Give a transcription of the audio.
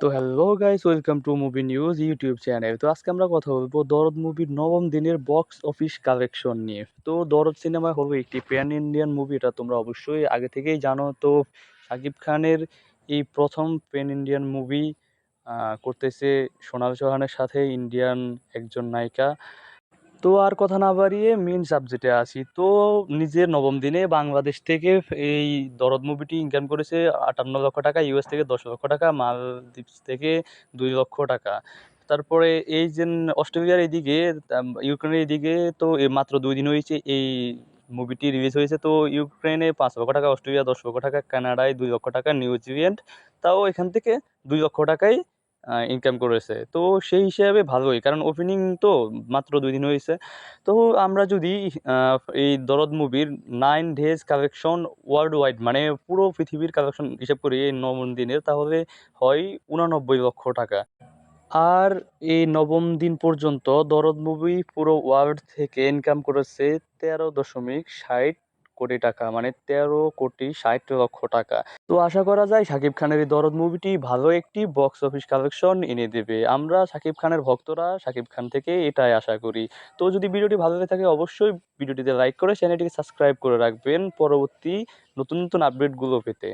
তো hello guys welcome to movie news YouTube channel তো আজকে আমরা কথা বলব দরদ মুভির নবম দিনের বক্স অফিস কালেকশন নিয়ে। তো দরদ সিনেমা হলো একটি প্যান ইন্ডিয়ান মুভি এটা তোমরা অবশ্যই আগে থেকেই জানো। তো শাকিব খানের এই প্রথম প্যান ইন্ডিয়ান মুভি করতেছে সোনাল চৌহানের সাথে ইন্ডিয়ান একজন নায়িকা। তো আর কথা না বাড়িয়ে মেন সাবজেক্টে আসি। তো নিজের নবম দিনে বাংলাদেশ থেকে এই দরদ মুভিটি ইনকাম করেছে আটান্ন লক্ষ টাকা ইউএস থেকে দশ লক্ষ টাকা মালদ্বীপস থেকে দুই লক্ষ টাকা। তারপরে এই যে অস্ট্রেলিয়ার এইদিকে আম, ইউক্রেনের এইদিকে তো মাত্র দুই দিন হয়েছে এই মুভিটি রিলিজ হয়েছে। তো ইউক্রেনে পাঁচ লক্ষ টাকা অস্ট্রেলিয়া দশ লক্ষ টাকা কানাডায় দুই লক্ষ টাকা নিউজিল্যান্ড তাও এখান থেকে দুই লক্ষ টাকাই ইনকাম করেছে। তো সেই হিসাবে ভালোই, কারণ ওপেনিং তো মাত্র দুই দিন হয়েছে। তো আমরা যদি এই দরদ মুভির nine days collection world wide মানে পুরো পৃথিবীর কালেকশন হিসাব করি এই নবম দিনের, তাহলে হয় উনানব্বই লক্ষ টাকা। আর এই নবম দিন পর্যন্ত দরদ মুভি পুরো ওয়ার্ল্ড থেকে ইনকাম করেছে তেরো দশমিক ষাট কোটি টাকা মানে তেরো কোটি ষাট লক্ষ টাকা। তো আশা করা যায় শাকিব খানের এই দরদ মুভিটি ভালো একটি বক্স অফিস কালেকশন এনে দেবে। আমরা শাকিব খানের ভক্তরা শাকিব খান থেকে এটাই আশা করি। তো যদি ভিডিওটি ভালো লেগে থাকে অবশ্যই ভিডিওটিতে লাইক করে চ্যানেলটিকে সাবস্ক্রাইব করে রাখবেন। পরবর্তী নতুন নতুন আপডেটগুলো পেতে।